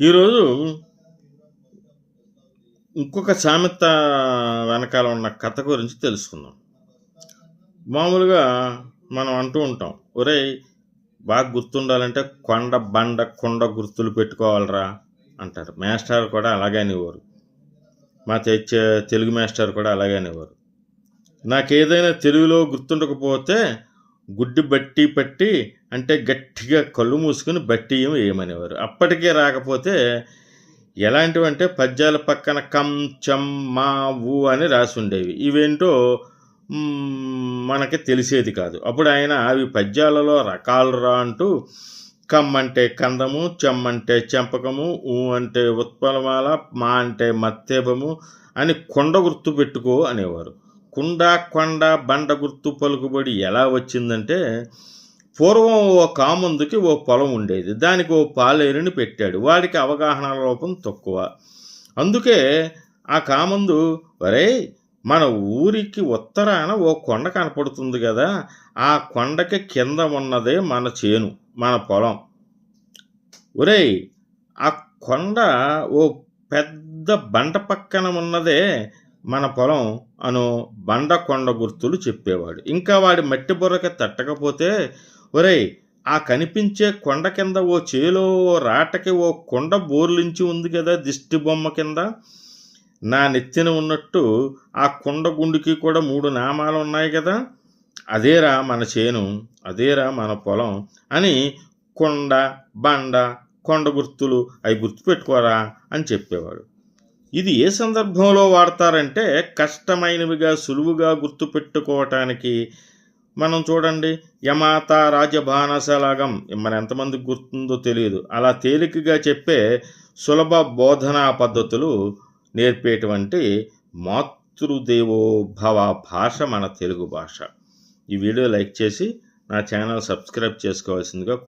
ఈరోజు ఇంకొక సామెత వెనకాల ఉన్న కథ గురించి తెలుసుకుందాం. మామూలుగా మనం అంటూ ఉంటాం ఒరేయ్ బాగా గుర్తుండాలంటే కొండ బండ కొండ గుర్తులు పెట్టుకోవాలరా అంటారు. మాస్టర్ కూడా అలాగే అనేవారు. మా తెచ్చే తెలుగు మాస్టర్ కూడా అలాగే అనేవారు. నాకు ఏదైనా తెలుగులో గుర్తుండకపోతే గుడ్డి బట్టి పట్టి అంటే గట్టిగా కళ్ళు మూసుకుని బట్టి వేయమనేవారు అప్పటికే రాకపోతే ఎలాంటివంటే పద్యాల పక్కన కం చం మా ఊ అని రాసి ఉండేవి. ఇవేంటో మనకి తెలిసేది కాదు. అప్పుడు ఆయన అవి పద్యాలలో రకాలు రా అంటూ కమ్ అంటే కందము చెమ్ అంటే చెంపకము ఊ అంటే ఉత్పలమాల మా అంటే మత్తేపము అని కొండ గుర్తు పెట్టుకో అనేవారు. కుండ కొండ బండ గుర్తు పలుకుబడి ఎలా వచ్చిందంటే పూర్వం ఓ కామందుకి ఓ పొలం ఉండేది. దానికి ఓ పాలేరుని పెట్టాడు. వాడికి అవగాహన లోపం తక్కువ. అందుకే ఆ కామందు వరే మన ఊరికి ఉత్తరాన ఓ కొండ కనపడుతుంది కదా ఆ కొండకి కింద ఉన్నదే మన చేను మన పొలం. ఒరేయ్ ఆ కొండ ఓ పెద్ద బండ పక్కన ఉన్నదే మన పొలం అను బండ కొండ గుర్తులు చెప్పేవాడు. ఇంకా వాడి మట్టి బుర్రకి తట్టకపోతే ఒరేయ్ ఆ కనిపించే కొండ కింద ఓ చేలో ఓ రాటకి ఓ కొండ బోర్లించి ఉంది కదా దిష్టి బొమ్మ కింద. నా నెత్తిన ఉన్నట్టు ఆ కొండ గుండుకి కూడా మూడు నామాలు ఉన్నాయి కదా అదేరా మన చేను అదేరా మన పొలం అని కొండ బండ కొండ గుర్తులు అవి గుర్తుపెట్టుకోరా అని చెప్పేవాడు. ఇది ఏ సందర్భంలో వాడతారంటే కష్టమైనవిగా సులువుగా గుర్తుపెట్టుకోవటానికి. మనం చూడండి యమాత రాజబానసలాగం మన ఎంతమందికి గుర్తుందో తెలియదు. అలా తేలికగా చెప్పే సులభ బోధనా పద్ధతులు నేర్పేటువంటి మాతృదేవో భవ భాష మన తెలుగు భాష. ఈ వీడియో లైక్ చేసి నా ఛానల్ సబ్స్క్రైబ్ చేసుకోవాల్సిందిగా